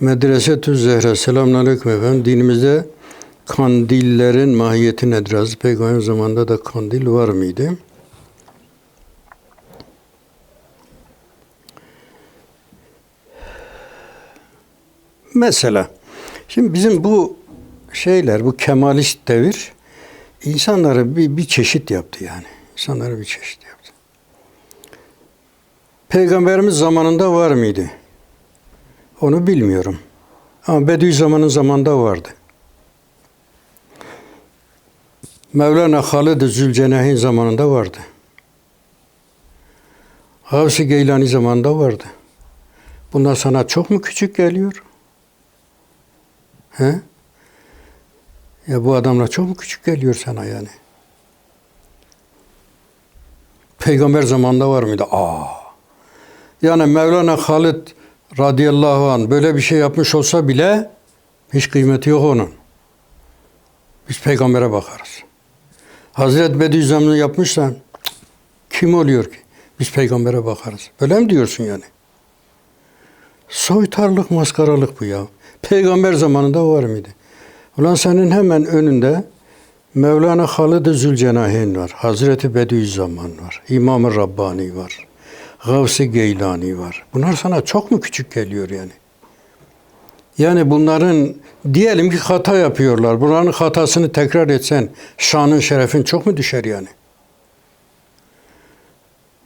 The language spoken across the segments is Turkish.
Medresetü Zehra. Selamünaleyküm efendim. Dinimizde kandillerin mahiyeti nedir? Hazreti Peygamber zamanında da kandil var mıydı? Mesela şimdi bizim bu şeyler, bu kemalist devir insanları bir, bir çeşit yaptı yani. İnsanları bir çeşit yaptı. Peygamberimiz zamanında var mıydı? Onu bilmiyorum. Ama Bediüzzaman'ın zamanında vardı. Mevlana Halid Zülcenahin zamanında vardı. Gavsi Geylani zamanında vardı. Bunlar sana çok mu küçük geliyor? He? Ya bu adamlar çok mu küçük geliyor sana yani? Peygamber zamanında var mıydı? Aa. Yani Mevlana Halid radıyallahu an böyle bir şey yapmış olsa bile hiç kıymeti yok onun. Biz peygambere bakarız. Hazret Bediüzzaman'ı yapmışsan kim oluyor ki? Biz peygambere bakarız. Böyle mi diyorsun yani? Soytarlık, maskaralık bu ya. Peygamber zamanında var mıydı? Ulan senin hemen önünde Mevlana Halid-i Zülcenahin var. Hazreti Bediüzzaman var. İmam-ı Rabbani var. Gavsi Geylani var. Bunlar sana çok mu küçük geliyor yani? Yani bunların diyelim ki hata yapıyorlar. Bunların hatasını tekrar etsen şanın şerefin çok mu düşer yani?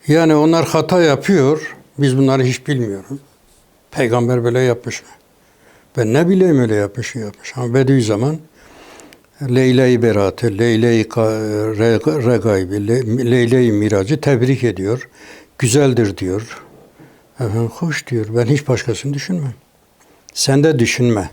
Yani onlar hata yapıyor. Biz bunları hiç bilmiyoruz. Peygamber böyle yapmış mı? Ben ne bileyim öyle yapmış mı yapmış. Ama Bediüzzaman Leyle-i Berat'ı, Leyle-i Ka- Re- Regaib'i, Le- Leyle-i Mirac'ı tebrik ediyor. Güzeldir diyor. Efendim, hoş diyor. Ben hiç başkasını düşünmem. Sen de düşünme.